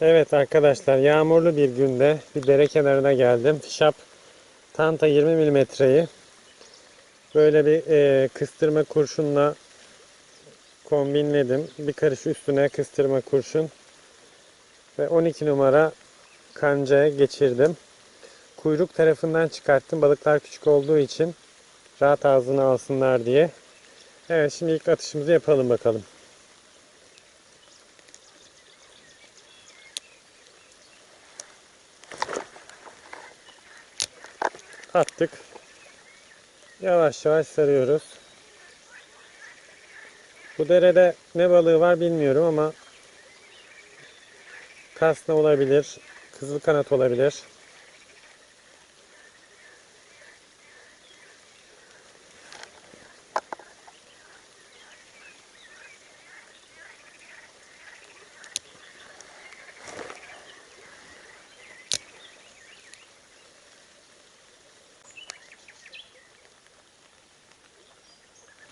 Evet arkadaşlar yağmurlu bir günde bir dere kenarına geldim. Fişap Tanta 20 milimetreyi böyle bir e, kıstırma kurşunla kombinledim. Bir karış üstüne kıstırma kurşun ve 12 numara kancaya geçirdim. Kuyruk tarafından çıkarttım. Balıklar küçük olduğu için rahat ağzına alsınlar diye. Evet şimdi ilk atışımızı yapalım bakalım. Attık. Yavaş yavaş sarıyoruz. Bu derede ne balığı var bilmiyorum ama kasna olabilir, kızıl kanat olabilir.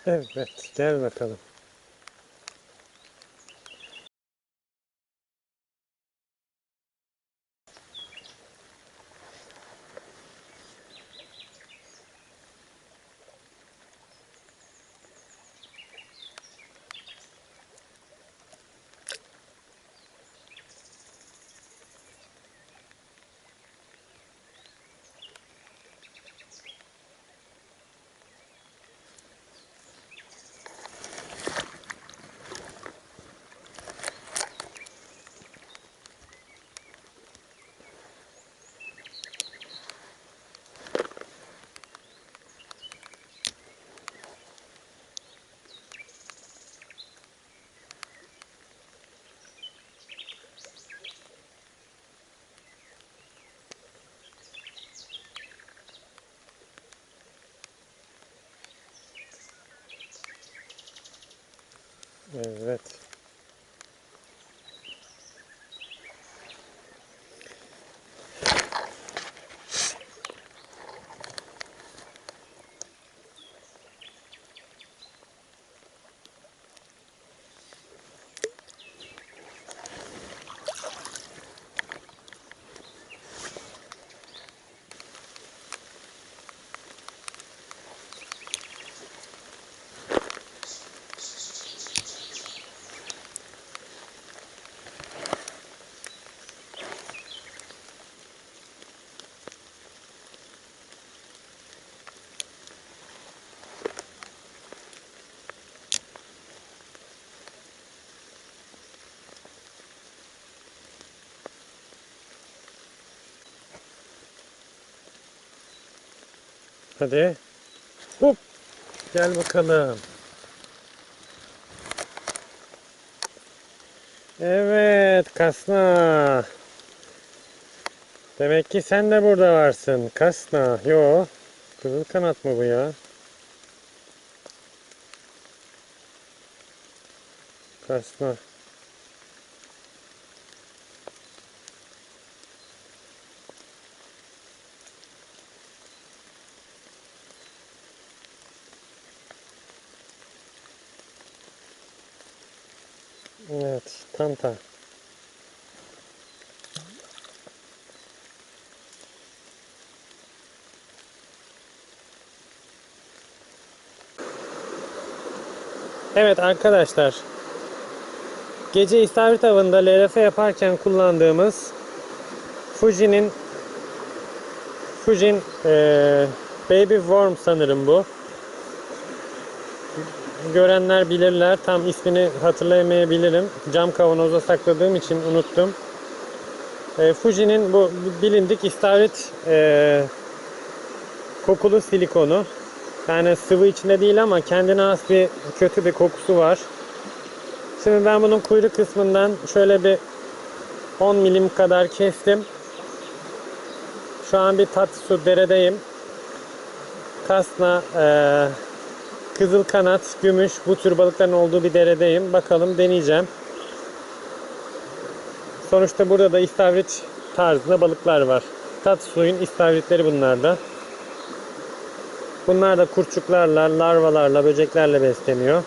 Evet, gel bakalım. Evet. Hadi. Hop. Gel bakalım. Evet Kasna. Demek ki sen de burada varsın. Kasna. Yo. Kızıl kanat mı bu ya? Kasna. Evet. Tanta. Evet arkadaşlar. Gece istavrit avında LRF yaparken kullandığımız Fuji'nin Fujin eee, Baby Worm sanırım bu. Görenler bilirler. Tam ismini hatırlayamayabilirim. Cam kavanoza sakladığım için unuttum. Eee, Fuji'nin bu bilindik istavrit eee, kokulu silikonu. Yani sıvı içinde değil ama kendine has bir kötü bir kokusu var. Şimdi ben bunun kuyruk kısmından şöyle bir 10 milim kadar kestim. Şu an bir tatlı deredeyim. Kasna, eee, kızıl kanat, gümüş bu tür balıkların olduğu bir deredeyim. Bakalım deneyeceğim. Sonuçta burada da istavrit tarzında balıklar var. Tat suyun istavritleri bunlar da. Bunlar da kurçuklarla, larvalarla, böceklerle besleniyor.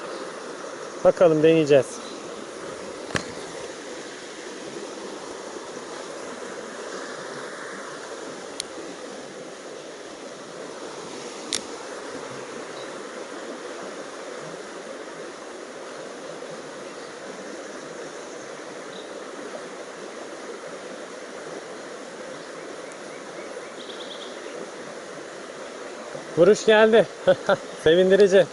Bakalım deneyeceğiz. Vuruş geldi. Sevindirici.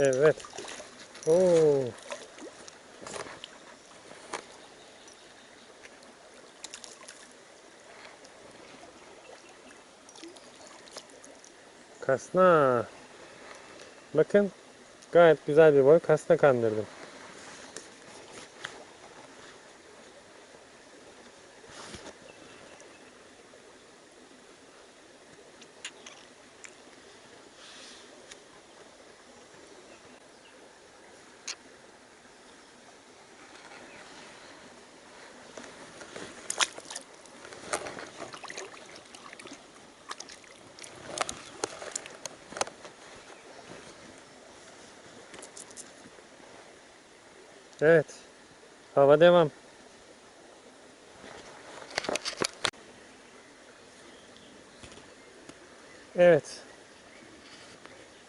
Evet. Oo. Kasna. Bakın. Gayet güzel bir boy. Kasna kandırdım. Evet. Hava devam. Evet.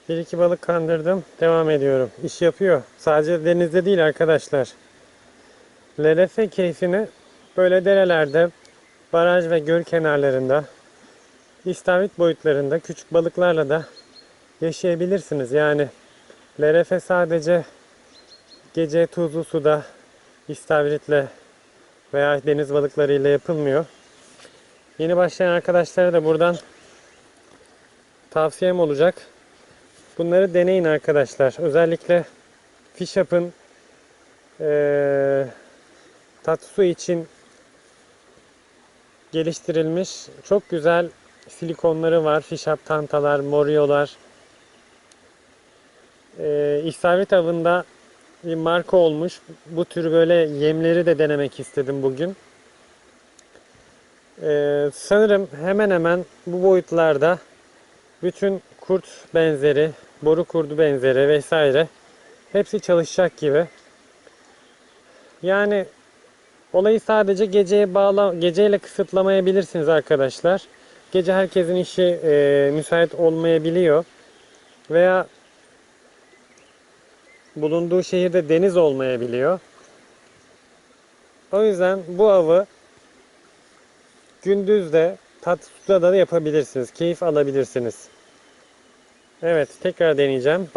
Bir iki balık kandırdım. Devam ediyorum. İş yapıyor. Sadece denizde değil arkadaşlar. LRF keyfini böyle derelerde, baraj ve göl kenarlarında, istavrit boyutlarında küçük balıklarla da yaşayabilirsiniz. Yani LRF sadece Gece tuzlu suda istavritle veya deniz balıklarıyla yapılmıyor. Yeni başlayan arkadaşlara da buradan tavsiyem olacak. Bunları deneyin arkadaşlar. Özellikle Fish Up'ın eee tatlı su için geliştirilmiş çok güzel silikonları var. Fish Up tantalar, moriolar. Eee istavrit avında bir marka olmuş. Bu tür böyle yemleri de denemek istedim bugün. Ee, sanırım hemen hemen bu boyutlarda bütün kurt benzeri, boru kurdu benzeri vesaire hepsi çalışacak gibi. Yani olayı sadece geceye bağla, geceyle kısıtlamayabilirsiniz arkadaşlar. Gece herkesin işi e, müsait olmayabiliyor. Veya bulunduğu şehirde deniz olmayabiliyor. O yüzden bu avı gündüz de tatlı suda da yapabilirsiniz. Keyif alabilirsiniz. Evet tekrar deneyeceğim.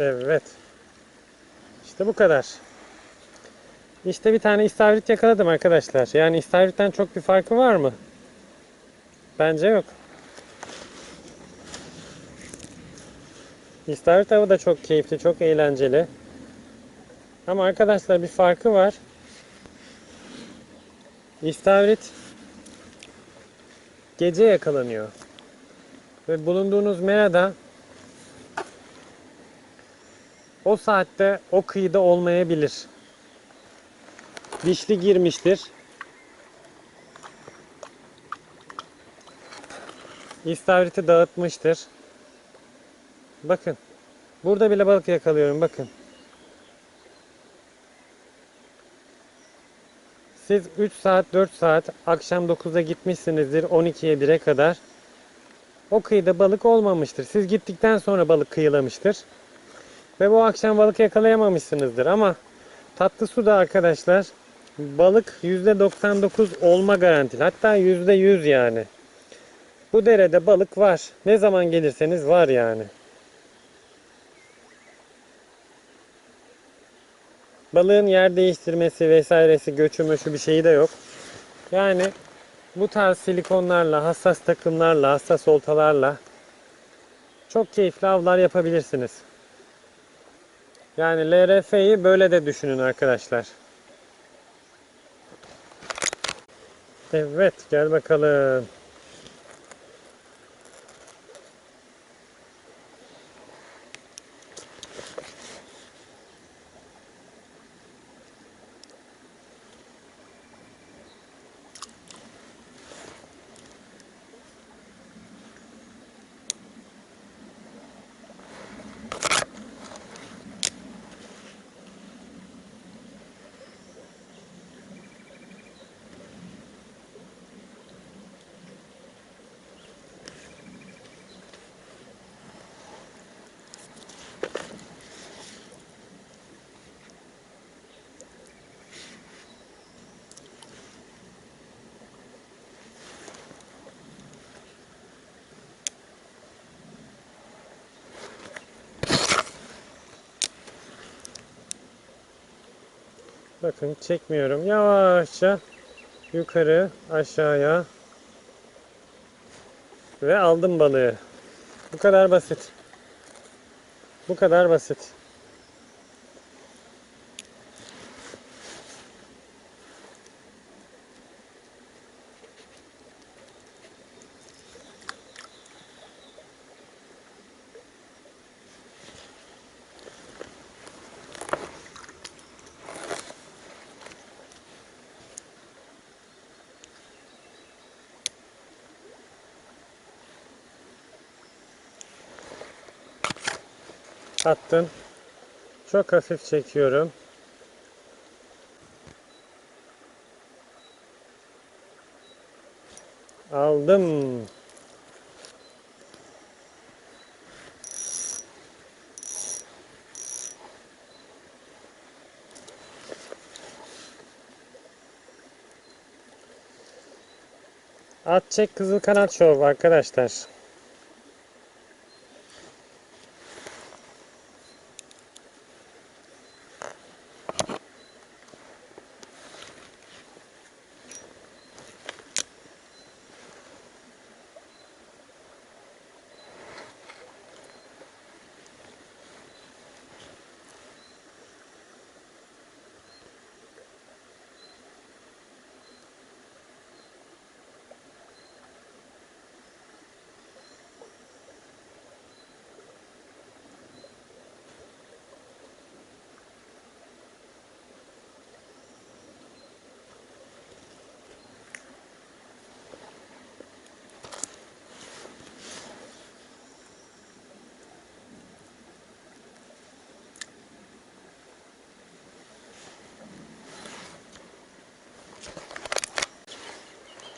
Evet. İşte bu kadar. İşte bir tane istavrit yakaladım arkadaşlar. Yani istavritten çok bir farkı var mı? Bence yok. İstavrit avı da çok keyifli, çok eğlenceli. Ama arkadaşlar bir farkı var. İstavrit gece yakalanıyor. Ve bulunduğunuz merada o saatte o kıyıda olmayabilir. Dişli girmiştir. İstavriti dağıtmıştır. Bakın. Burada bile balık yakalıyorum bakın. Siz 3 saat 4 saat akşam 9'da gitmişsinizdir 12'ye 1'e kadar. O kıyıda balık olmamıştır. Siz gittikten sonra balık kıyılamıştır. Ve bu akşam balık yakalayamamışsınızdır ama tatlı suda arkadaşlar balık %99 olma garantili. Hatta %100 yani. Bu derede balık var. Ne zaman gelirseniz var yani. Balığın yer değiştirmesi vesairesi göçü şu bir şeyi de yok. Yani bu tarz silikonlarla, hassas takımlarla, hassas oltalarla çok keyifli avlar yapabilirsiniz. Yani LRF'yi böyle de düşünün arkadaşlar. Evet gel bakalım. Bakın çekmiyorum. Yavaşça yukarı aşağıya ve aldım balığı. Bu kadar basit. Bu kadar basit. Attım. Çok hafif çekiyorum. Aldım. At çek kızıl kanat şov arkadaşlar.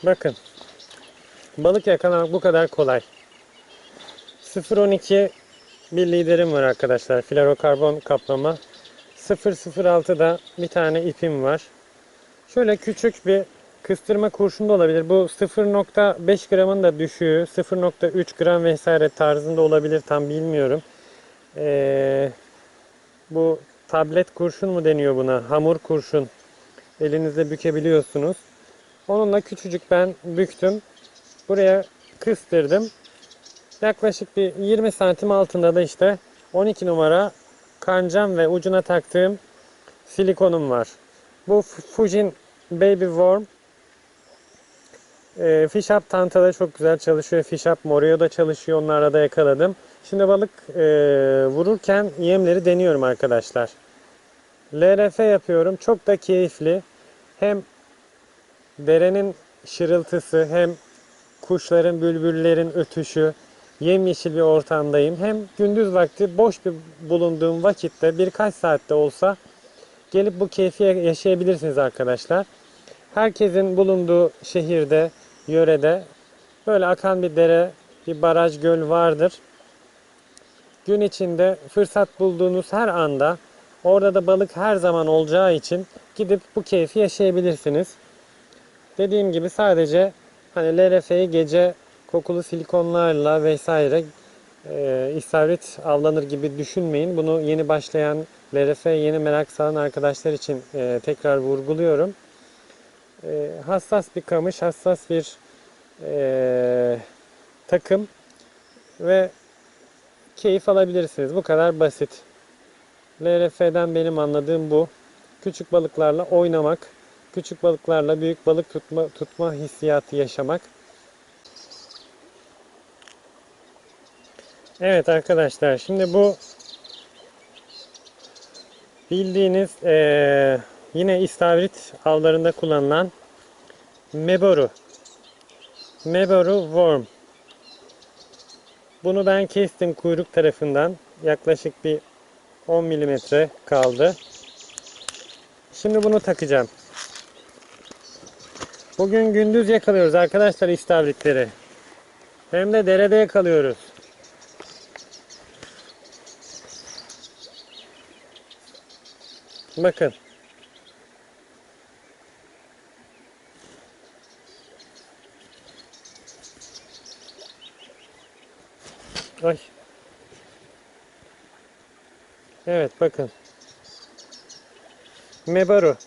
Bakın. Balık yakalamak bu kadar kolay. 0.12 bir liderim var arkadaşlar. Fluorokarbon kaplama. 0.06'da bir tane ipim var. Şöyle küçük bir kıstırma kurşun da olabilir. Bu 0.5 gramın da düşüğü, 0.3 gram vesaire tarzında olabilir tam bilmiyorum. Ee, bu tablet kurşun mu deniyor buna? Hamur kurşun. Elinizde bükebiliyorsunuz. Onunla küçücük ben büktüm. Buraya kıstırdım. Yaklaşık bir 20 santim altında da işte 12 numara kancam ve ucuna taktığım silikonum var. Bu Fujin Baby Worm e, Fish Up Tanta'da çok güzel çalışıyor. Fish Up Morio da çalışıyor. Onlarla da yakaladım. Şimdi balık e, vururken yemleri deniyorum arkadaşlar. LRF yapıyorum. Çok da keyifli. Hem derenin şırıltısı hem kuşların, bülbüllerin ötüşü, yemyeşil bir ortamdayım. Hem gündüz vakti boş bir bulunduğum vakitte birkaç saatte olsa gelip bu keyfi yaşayabilirsiniz arkadaşlar. Herkesin bulunduğu şehirde, yörede böyle akan bir dere, bir baraj, göl vardır. Gün içinde fırsat bulduğunuz her anda orada da balık her zaman olacağı için gidip bu keyfi yaşayabilirsiniz. Dediğim gibi sadece hani LRF'yi gece kokulu silikonlarla vesaire e, istavrit avlanır gibi düşünmeyin. Bunu yeni başlayan LRF yeni merak salan arkadaşlar için e, tekrar vurguluyorum. E, hassas bir kamış, hassas bir e, takım ve keyif alabilirsiniz. Bu kadar basit. LRF'den benim anladığım bu. Küçük balıklarla oynamak, küçük balıklarla büyük balık tutma, tutma hissiyatı yaşamak. Evet arkadaşlar şimdi bu bildiğiniz eee, yine istavrit avlarında kullanılan meboru. Meboru worm. Bunu ben kestim kuyruk tarafından. Yaklaşık bir 10 milimetre kaldı. Şimdi bunu takacağım. Bugün gündüz yakalıyoruz arkadaşlar istavritleri. Hem de derede yakalıyoruz. Bakın. Ay. Evet bakın. Mebaru.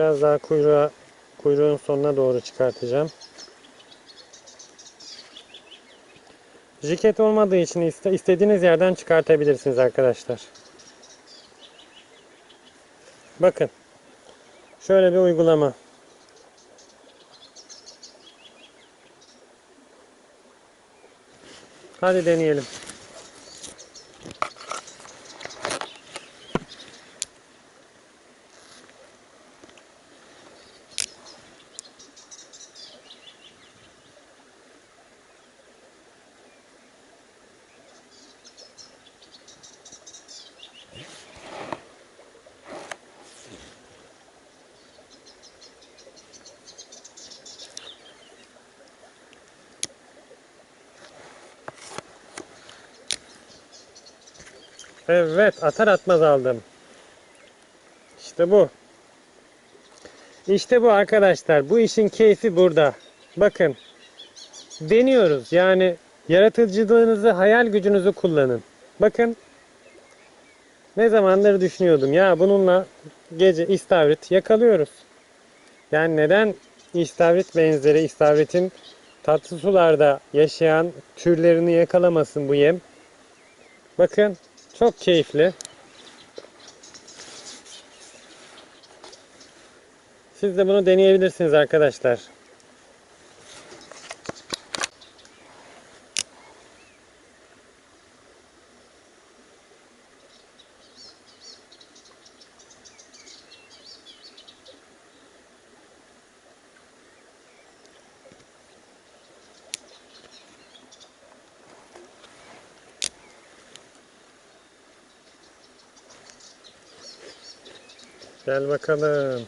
Biraz daha kuyruğa, kuyruğun sonuna doğru çıkartacağım. Jiket olmadığı için iste- istediğiniz yerden çıkartabilirsiniz arkadaşlar. Bakın. Şöyle bir uygulama. Hadi deneyelim. Evet, atar atmaz aldım. İşte bu. İşte bu arkadaşlar. Bu işin keyfi burada. Bakın. Deniyoruz. Yani yaratıcılığınızı, hayal gücünüzü kullanın. Bakın. Ne zamandır düşünüyordum. Ya bununla gece istavrit yakalıyoruz. Yani neden istavrit benzeri istavritin tatlı sularda yaşayan türlerini yakalamasın bu yem? Bakın çok keyifli. Siz de bunu deneyebilirsiniz arkadaşlar. Gel bakalım.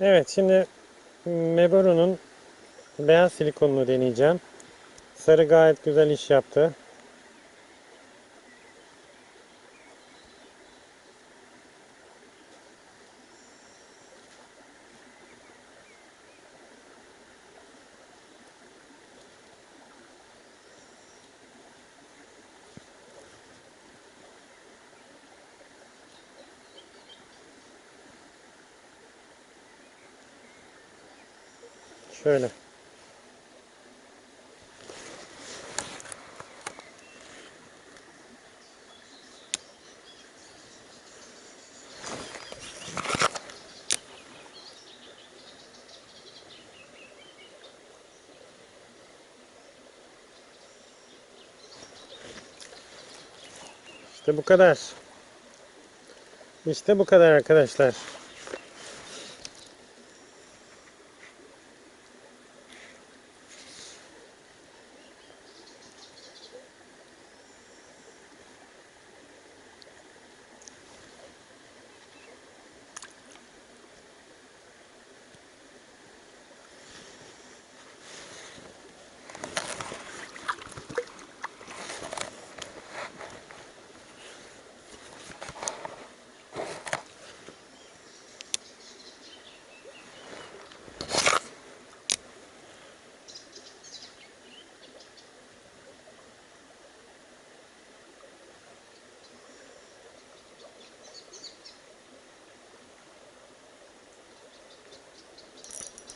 Evet şimdi Mebaru'nun beyaz silikonunu deneyeceğim. Sarı gayet güzel iş yaptı. Şöyle. İşte bu kadar. İşte bu kadar arkadaşlar.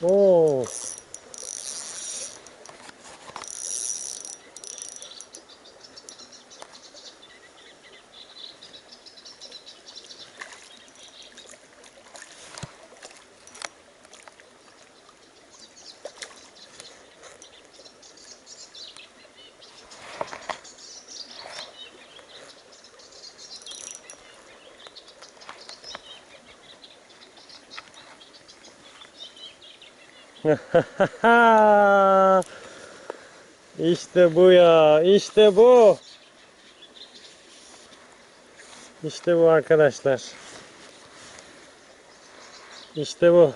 Oo. işte bu ya. işte bu. İşte bu arkadaşlar. İşte bu.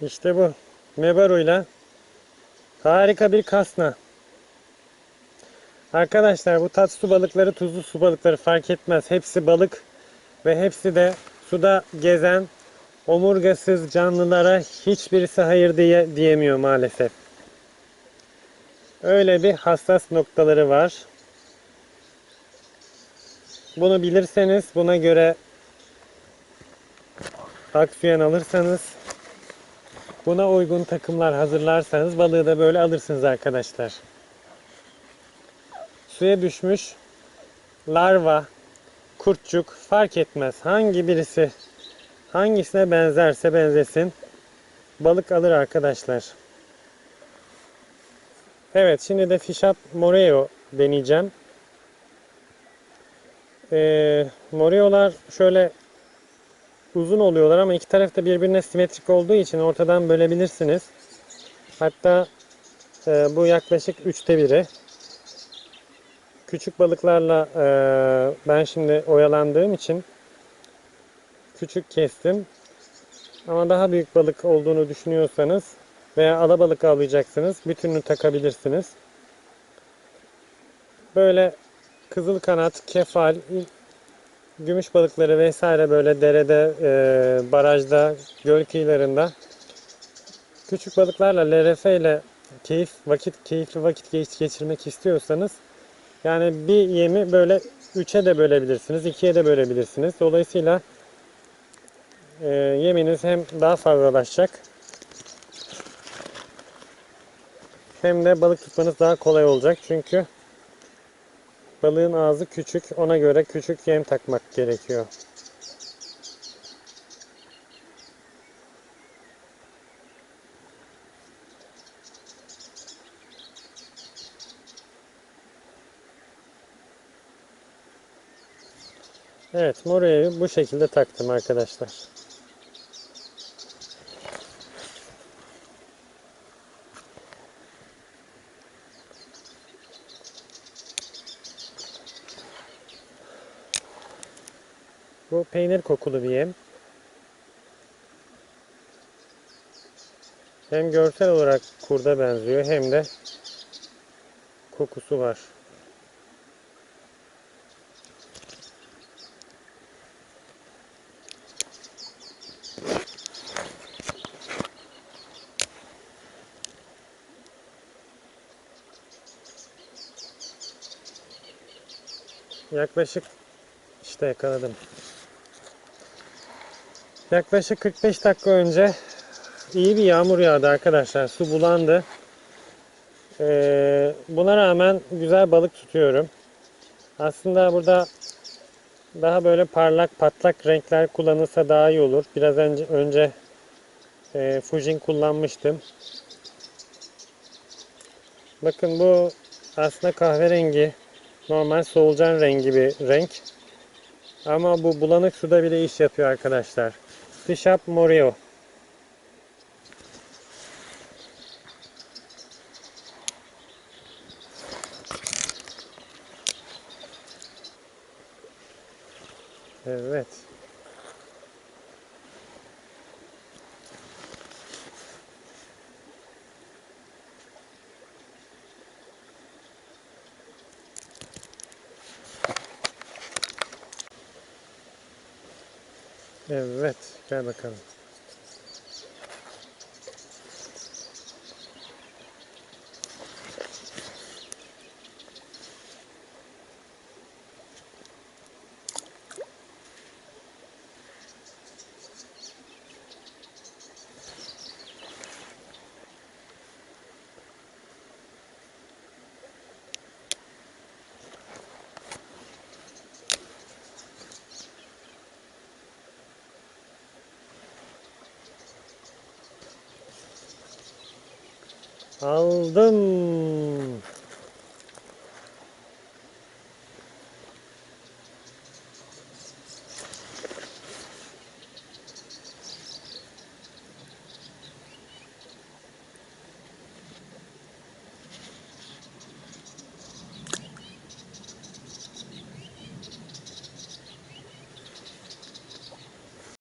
İşte bu. Mebaru'yla harika bir kasna. Arkadaşlar bu tatlı su balıkları tuzlu su balıkları fark etmez. Hepsi balık ve hepsi de suda gezen omurgasız canlılara hiçbirisi hayır diye diyemiyor maalesef. Öyle bir hassas noktaları var. Bunu bilirseniz buna göre aksiyon alırsanız buna uygun takımlar hazırlarsanız balığı da böyle alırsınız arkadaşlar. Suya düşmüş larva, kurtçuk fark etmez. Hangi birisi hangisine benzerse benzesin balık alır arkadaşlar. Evet şimdi de Fish Up Moreo deneyeceğim. Ee, Moreo'lar şöyle uzun oluyorlar ama iki taraf da birbirine simetrik olduğu için ortadan bölebilirsiniz. Hatta e, bu yaklaşık üçte biri. Küçük balıklarla e, ben şimdi oyalandığım için küçük kestim. Ama daha büyük balık olduğunu düşünüyorsanız veya alabalık avlayacaksınız bütününü takabilirsiniz. Böyle kızıl kanat, kefal, gümüş balıkları vesaire böyle derede, e, barajda, göl kıyılarında küçük balıklarla LRF ile keyif vakit keyifli vakit geç- geçirmek istiyorsanız yani bir yemi böyle üçe de bölebilirsiniz, ikiye de bölebilirsiniz. Dolayısıyla e, yeminiz hem daha fazlalaşacak hem de balık tutmanız daha kolay olacak. Çünkü balığın ağzı küçük. Ona göre küçük yem takmak gerekiyor. Evet, moreyi bu şekilde taktım arkadaşlar. Bu peynir kokulu bir yem. Hem görsel olarak kurda benziyor hem de kokusu var. Yaklaşık işte yakaladım. Yaklaşık 45 dakika önce iyi bir yağmur yağdı arkadaşlar. Su bulandı. Ee, buna rağmen güzel balık tutuyorum. Aslında burada daha böyle parlak patlak renkler kullanılsa daha iyi olur. Biraz önce, önce e, Fujin kullanmıştım. Bakın bu aslında kahverengi normal solucan rengi bir renk. Ama bu bulanık suda bile iş yapıyor arkadaşlar. Fish Up Moreo. Evet. Evet, gel bakalım. Aldım.